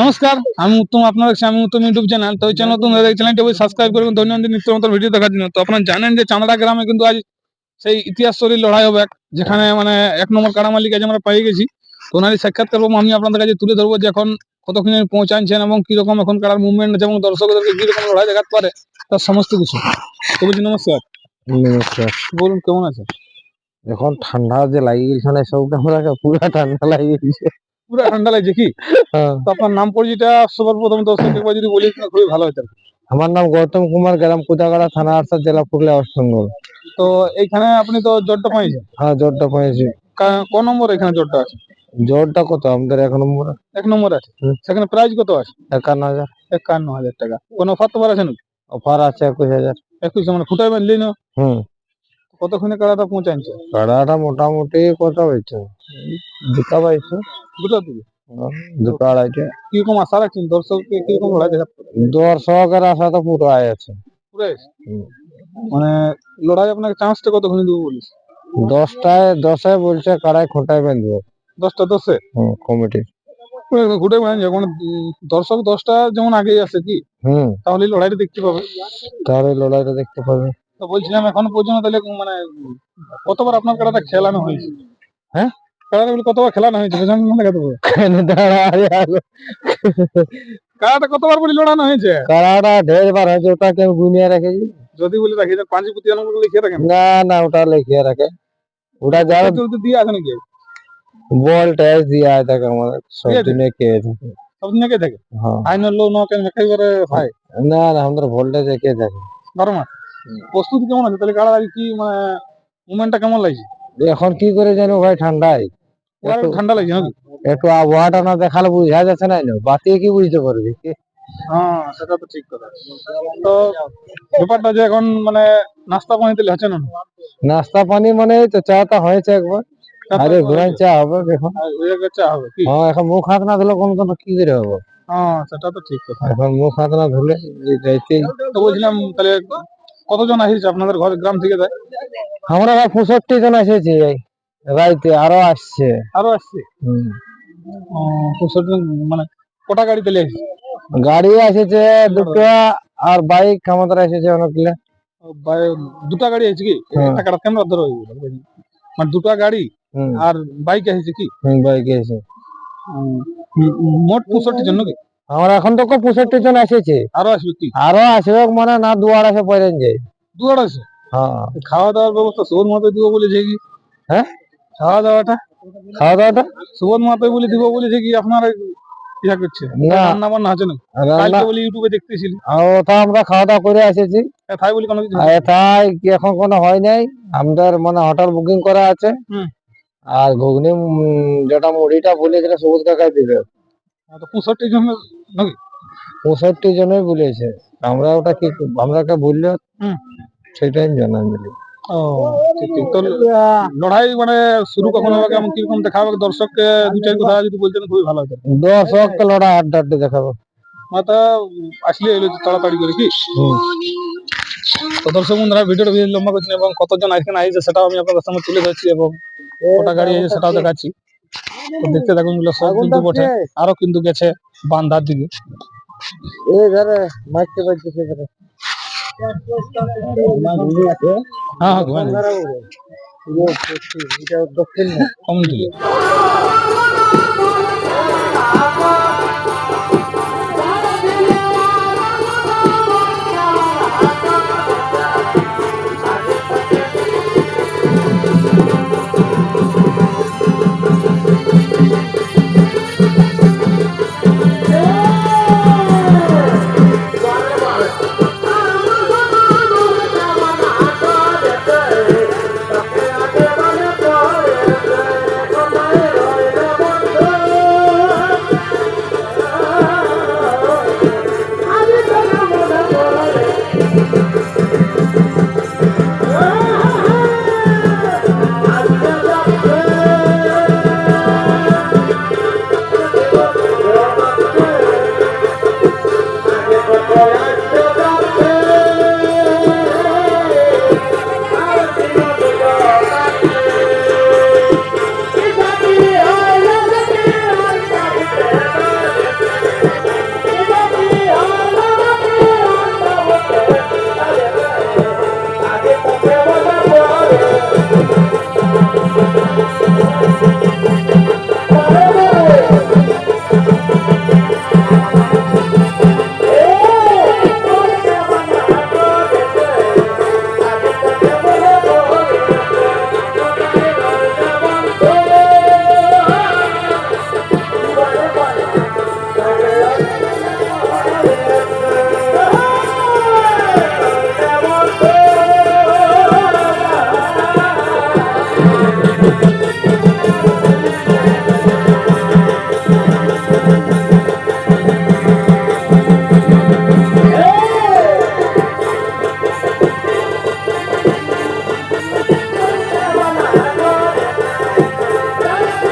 নমস্কার আমি উত্তম আপনার কাছে আমি উত্তম ইউটিউব চ্যানেল তো এই চ্যানেল নতুন চ্যানেলটি অবশ্যই সাবস্ক্রাইব করবেন। দৈনন্দিন নিত্য নতুন ভিডিও দেখার জন্য। তো আপনারা জানেন যে চাঁদড়া গ্রামে কিন্তু আজ সেই ইতিহাস শরীর লড়াই হবে যেখানে মানে এক নম্বর কাড়া মালিক আজ আমরা পেয়ে গেছি। তো ওনারই সাক্ষাৎকার পাবো আমি আপনাদের কাছে তুলে ধরবো যে এখন কতক্ষণে পৌঁছাচ্ছেন এবং কীরকম এখন কাড়ার মুভমেন্ট আছে এবং দর্শকদেরকে কীরকম লড়াই দেখাতে পারে তার সমস্ত কিছু। তো বলছি নমস্কার। নমস্কার। বলুন কেমন আছে এখন ঠান্ডা যে লাগি গেছে না সব আমরা পুরা ঠান্ডা লাগি গেছে পুরো ঠান্ডা লাগছে কি? হ্যাঁ। তো আপনার নাম পরিচিতা সবার প্রথম দর্শক একবার যদি বলি খুবই ভালো হতো। আমার নাম গৌতম কুমার গ্রাম কুদাগাড়া থানা আরসা জেলা পুরুলিয়া ওয়েস্ট বেঙ্গল। তো এইখানে আপনি তো জোরটা পাইছেন? হ্যাঁ জোরটা পেয়েছি কা- নম্বর এখানে জোরটা আছে? জোরটা কত? আমাদের এক নম্বর এক নম্বর আছে। সেখানে প্রাইস কত আছে? একান্ন হাজার। একান্ন হাজার টাকা। কোনো অফার তোমার আছে নাকি? অফার আছে একুশ হাজার। একুশ মানে ফুটাই বানলি না হুম। কতক্ষণে কাড়াটা পৌঁছাচ্ছে কাড়াটা মোটামুটি কত হয়েছে দুটা পাইছে দুটো দিকে হ্যাঁ, দুটো আড়াইটে। কীরকম আশা রাখছেন? দর্শককে কীরকম লড়াই দেখাতে দর্শকের আশা তো পুরো আয় আছে। পুরো মানে লড়াই আপনাকে চান্সটা কতক্ষণে দেবো বলিস? দশটায় দশে বলছে কাড়াই খোঁটায় বেঁধবো। দশটা দশে? কমিটি ঘুরে বেড়ান যখন দর্শক দশটা যেমন আগেই আসে কি? হুম। তাহলে লড়াইটা দেখতে পাবে। তাহলে লড়াইটা দেখতে পাবে। তো বলছিলাম এখন পর্যন্ত তাহলে মানে কতবার আপনার কাড়াটা খেলানো হয়েছে? হ্যাঁ? কতবার খেলানো হয়েছে? বোঝান না কেন? কতবার বলি লড়ানো হয়েছে? কাড়াটা ঢের বার হয়েছে ওটাকে আমি গুনিয়ে রেখেছি? যদি বলে রাখি যে পাঁচ পুঁতি আলম লিখে রাখেন। না না ওটা রাখে। ওটা যারা দিয়ে আছে নাকি? বল ট্যাস দিয়ে আয় থাকে আমাদের সব ঠিক আছে। দিনে কে থাকে সব দিন একে থাকে হ্যাঁ। আইনের লো নকে একেবারে ভাই না না আমাদের ভোল্টেজ কে থাকে বারো মাস। প্রস্তুতি কেমন আছে? তাহলে কাড়া কি মানে মুভমেন্টটা কেমন লাগছে? এখন কি করে জানো ভাই ঠান্ডায়? ঠান্ডা লাগছে নাকি? একটু আবহাওয়াটা না দেখালে বুঝা যাচ্ছে না বাতিয়ে কি বুঝতে পারবি? হ্যাঁ সেটা তো ঠিক কথা। তো ব্যাপারটা যে এখন মানে নাস্তা পানি হচ্ছে না? নাস্তা পানি মানে তো চাটা হয়েছে একবার। আরে ঘুরাই চা হবে এখন জায়গায় চা হবে কি? হ্যাঁ এখন মুখ হাত না ধুলে কোন কোন কি করে হবে? হ্যাঁ সেটা তো ঠিক কথা। এখন মুখ হাত না ধুলে এই যাইতে তো বলছিলাম তাহলে কতজন আসিস আপনাদের ঘর গ্রাম থেকে দেয় আমরা ভাই পঁয়ষট্টি জন এসেছি রাইতে আরও আসছে। আরও আসছে। পঁয়ষট্টি মানে কটা গাড়ি তেলে আসছে গাড়ি এসেছে দুটো আর বাইক আমাদের এসেছে অনেকগুলো। দুটা গাড়ি আছে কি। একটা কাটা ধরো মানে দুটা গাড়ি আর বাইক এসেছে কি? বাইক এসে উম, মোট পঁয়ষট্টি জন নাকি? আমরা এখন তো পঁয়ষট্টি জন এসেছে। আরও আসবে কি আরও আসবে মানে না দুয়ার আছে পড়েন যায় দু আড়াইশো হ্যাঁ। খাওয়া দাওয়ার ব্যবস্থা সুবোধ মাপে দিব বলেছে কি? হ্যাঁ? খাওয়া দাওয়াটা খাওয়া দাওয়াটা সুবোধ মাপে বলে দিব বলেছে কি আপনার ইয়া করছে? রান্না বান্না আছে না? রান্না কালকে বলি ইউটিউবে দেখতেছিলি। আর ওটা আমরা খাওয়া দাওয়া করে এসেছি। বলি কোনো কিছু এখন কোনো হয় নাই। আমাদের মানে হোটেল বুকিং করা আছে। হুম। আর ঘুগনি যেটা মুড়িটা বলে সবুজ কাকায় দিবে। তো পঁয়ষট্টি জন পঁয়ষট্টি জনই বলেছে। আমরা ওটা কি আমরা কে বললে। সেটাই জানা তো লড়াই মানে শুরু কখন হবে? কেমন কীরকম দেখাবে? দর্শককে দু চার কথা যদি বলতেন খুবই ভালো হতো। দর্শক লড়া আড্ডা আড্ডি দেখাবো মাথা আসলে এলো তাড়াতাড়ি করে কি। তো দর্শক বন্ধুরা ভিডিওটা বেশি লম্বা করছি না এবং কতজন এখানে আইছে সেটাও আমি আপনাদের সামনে তুলে ধরছি এবং কটা গাড়ি সেটাও দেখাচ্ছি। দেখতে থাকুনগুলো সব কিন্তু বটে। আরও কিন্তু গেছে বান্ধার দিকে। এই ধারে মারতে পারছে সেখানে হ্যাঁ হ্যাঁ দক্ষিণ কম দিকে।